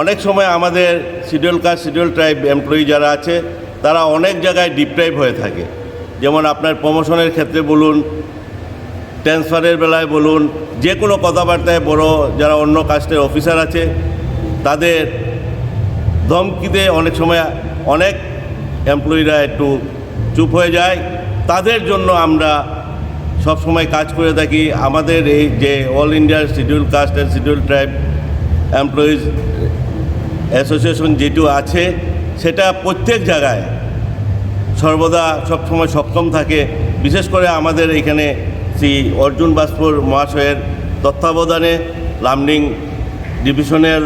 অনেক সময় আমাদের schedule caste, schedule tribe employee যারা আছে, তারা অনেক জায়গায় ডিপ্রাইভ হয়ে থাকে। যেমন আপনার প্রমোশনের ক্ষেত্রে বলুন ট্রান্সফারের বেলায় বলুন, যে কোনো কথাবার্তায় বড় যারা অন্য কাস্টের অফিসার আছে, তাদের ধমকিতে অনেক সময় অনেক এমপ্লয়িরা একটু চুপ হয়ে যায়। তাদের জন্য আমরা সব সময় কাজ করে থাকি। আমাদের এই যে all India schedule caste and schedule tribe employees association যেটু আছে, সেটা প্রত্যেক জায়গায় সর্বদা সবসময় সক্ষম থাকে। বিশেষ করে আমাদের এখানে শ্রী অর্জুন বাসপুর মহাশয়ের তত্ত্বাবধানে লামডিং ডিভিশনের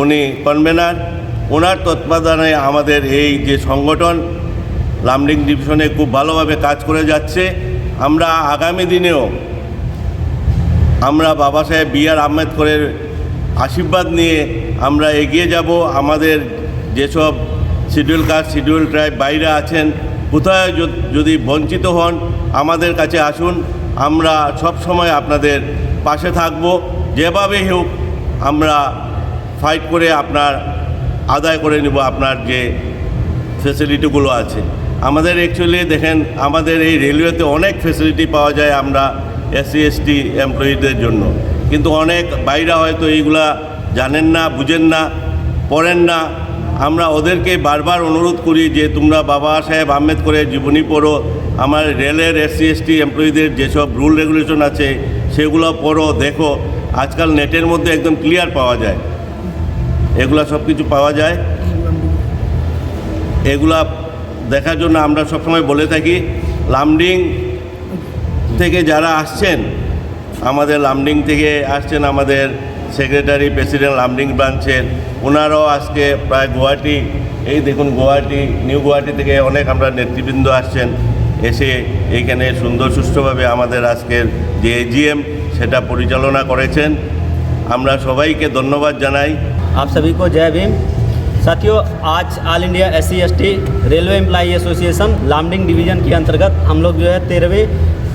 উনি কনভেনার। ওনার তত্ত্বাবধানে আমাদের এই যে সংগঠন লামডিং ডিভিশনে খুব ভালোভাবে কাজ করে যাচ্ছে। আমরা আগামী দিনেও আমরা বাবা সাহেব বি আর আম্বেদকরের আশীর্বাদ নিয়ে আমরা এগিয়ে যাব। আমাদের যেসব শিডিউল কাস্ট, শিডিউল ট্রাইব বাইরে আছেন, কোথায় যদি বঞ্চিত হন, আমাদের কাছে আসুন। আমরা সব সময় আপনাদের পাশে থাকব। যেভাবে হোক, আমরা ফাইট করে আপনার, আদায় করে নেব আপনার যে ফেসিলিটিগুলো আছে। আমাদের অ্যাকচুয়ালি দেখেন, আমাদের এই রেলওয়েতে অনেক ফেসিলিটি পাওয়া যায় আমরা এসসি এসটি এমপ্লয়িদের জন্য। কিন্তু অনেক বাইরা হয়তো এইগুলা জানেন না, বুঝেন না, পড়েন না। আমরা ওদেরকে বারবার অনুরোধ করি যে তোমরা বাবা সাহেব আম্বেদকরের জীবনী পড়ো, আমার রেলের এসসি, এসটি, এমপ্লয়িদের যেসব রুল রেগুলেশন আছে সেগুলো পড়ো, দেখো। আজকাল নেটের মধ্যে একদম ক্লিয়ার পাওয়া যায়। এগুলা সব কিছু পাওয়া যায়। এগুলা দেখার জন্য আমরা সবসময় বলে থাকি, লামডিং থেকে যারা আসছেন আমাদের লামডিং থেকে আসছেন আমাদের সেক্রেটারি প্রেসিডেন্ট লামডিং ব্রাঞ্চের ওনারাও আজকে প্রায় গুয়াহাটি এই দেখুন গুয়াহাটি নিউ গুয়াহাটি থেকে অনেক আমরা নেতৃবৃন্দ আসছেন এসে এইখানে সুন্দর সুষ্ঠুভাবে আমাদের আজকের যে এজিএম সেটা পরিচালনা করেছেন আমরা সবাইকে ধন্যবাদ জানাই आप सभी को जय भीम साथियों आज all India S C S T railway employee association Lumding division के अंतर्गत हम लोग जो है तेरहवें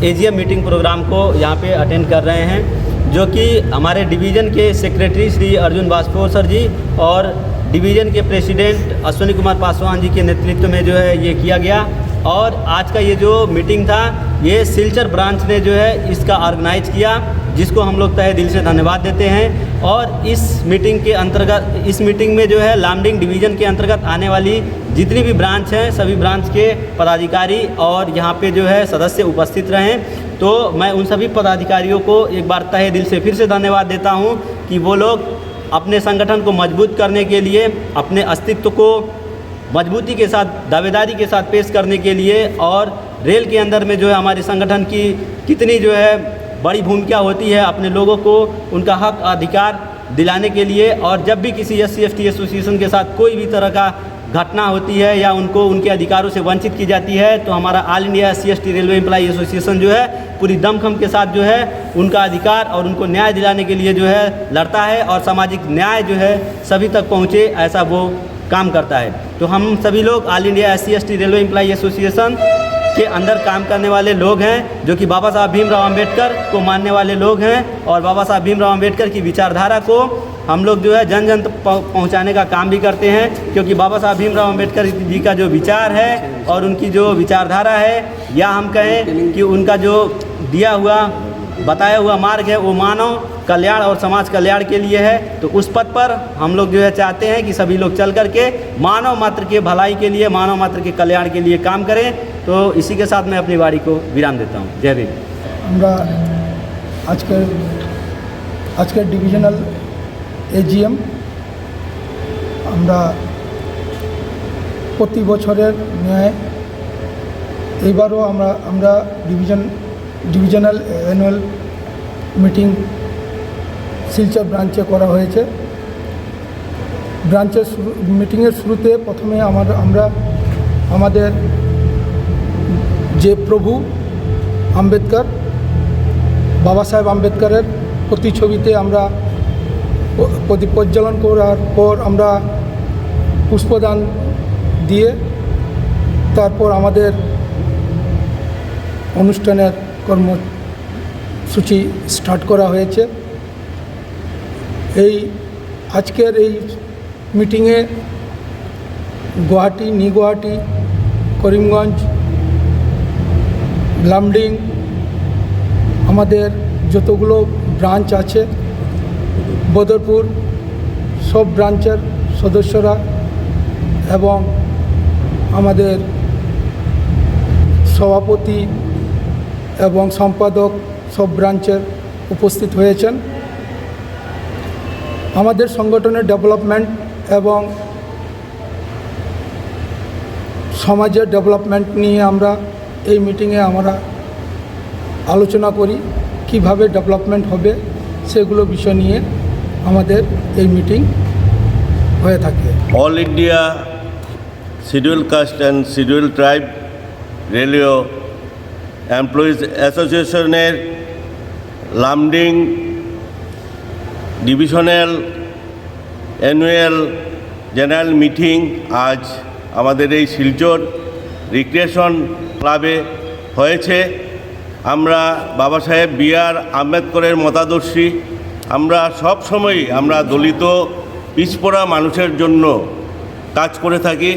एजीएम मीटिंग प्रोग्राम को यहाँ पे अटेंड कर रहे हैं, जो कि हमारे डिवीज़न के सेक्रेटरी श्री अर्जुन बाजपेयी सर जी और डिवीज़न के प्रेसिडेंट अश्विनी कुमार पासवान जी के नेतृत्व में जो है ये किया गया। और आज का ये जो मीटिंग था, ये सिलचर ब्रांच ने जो है इसका ऑर्गेनाइज किया, जिसको हम लोग तहे दिल से धन्यवाद देते हैं। और इस मीटिंग के अंतर्गत, इस मीटिंग में जो है लामडिंग डिवीज़न के अंतर्गत आने वाली जितनी भी ब्रांच हैं, सभी ब्रांच के पदाधिकारी और यहाँ पे जो है सदस्य उपस्थित रहें। तो मैं उन सभी पदाधिकारियों को एक बार तहे दिल से फिर से धन्यवाद देता हूँ कि वो लोग अपने संगठन को मज़बूत करने के लिए, अपने अस्तित्व को मजबूती के साथ, दावेदारी के साथ पेश करने के लिए और रेल के अंदर में जो है हमारे संगठन की कितनी जो है बड़ी भूमिका होती है, अपने लोगों को उनका हक, अधिकार दिलाने के लिए और जब भी किसी एस सी एसोसिएशन के साथ कोई भी तरह का घटना होती है या उनको, उनके अधिकारों से वंचित की जाती है तो हमारा all India S C railway employee association जो है पूरी दमखम के साथ जो है उनका अधिकार और उनको न्याय दिलाने के लिए जो है लड़ता है और सामाजिक न्याय जो है सभी तक पहुँचे, ऐसा वो काम करता है। तो हम सभी लोग all India S C railway employee association के अंदर काम करने वाले लोग हैं, जो कि बाबा साहब भीमराव अंबेडकर को मानने वाले लोग हैं और बाबा साहब भीमराव अंबेडकर की विचारधारा को हम लोग जो है जन जन तक पहुं- पहुँचाने का काम भी करते हैं, क्योंकि बाबा साहब भीमराव अंबेडकर जी का जो विचार है और उनकी जो विचारधारा है, या हम कहें कि उनका जो दिया हुआ बताया हुआ मार्ग है वो मानव कल्याण और समाज कल्याण के लिए है तो उस पथ पर हम लोग जो है चाहते हैं कि सभी लोग चल करके मानव मात्र के भलाई के लिए मानव मात्र के कल्याण के लिए काम करें तो इसी के साथ मैं अपनी वाणी को विराम देता हूँ जय भीम আমরা আজকের আজকের ডিভিশনাল এজিএম আমরা প্রতি বছরের ন্যায় এইবারও আমরা আমরা division divisional annual meeting Silchar ব্রাঞ্চে করা হয়েছে। ব্রাঞ্চের শুরু, মিটিংয়ের শুরুতে প্রথমে আমার, আমরা, আমাদের যে প্রভু আম্বেদকর, বাবা সাহেব আম্বেদকরের প্রতিছবিতে আমরা প্রদীপ করার পর আমরা পুষ্পদান দিয়ে তারপর আমাদের অনুষ্ঠানের কর্মসূচি স্টার্ট করা হয়েছে। এই আজকের এই মিটিংয়ে গুয়াহাটি নিউ গুয়াহাটি, করিমগঞ্জ, লামডিং আমাদের যতগুলো ব্রাঞ্চ আছে, বদরপুর সব ব্রাঞ্চের সদস্যরা এবং আমাদের সভাপতি এবং সম্পাদক সব ব্রাঞ্চের উপস্থিত হয়েছেন। আমাদের সংগঠনের ডেভেলপমেন্ট এবং সমাজের ডেভেলপমেন্ট নিয়ে আমরা এই মিটিংয়ে আমরা আলোচনা করি, কীভাবে ডেভেলপমেন্ট হবে সেগুলো বিষয় নিয়ে আমাদের এই মিটিং হয়ে থাকে। All India scheduled caste and scheduled tribe railway employees অ্যাসোসিয়েশনের Lumding divisional annual general meeting আজ আমাদের এই শিলচর রিক্রিয়েশন ক্লাবে হয়েছে। আমরা বাবা সাহেব বি আর আম্বেদকরের মতাদর্শী। আমরা সব সময়ই আমরা দলিত, পিছপড়া মানুষের জন্য কাজ করে থাকি।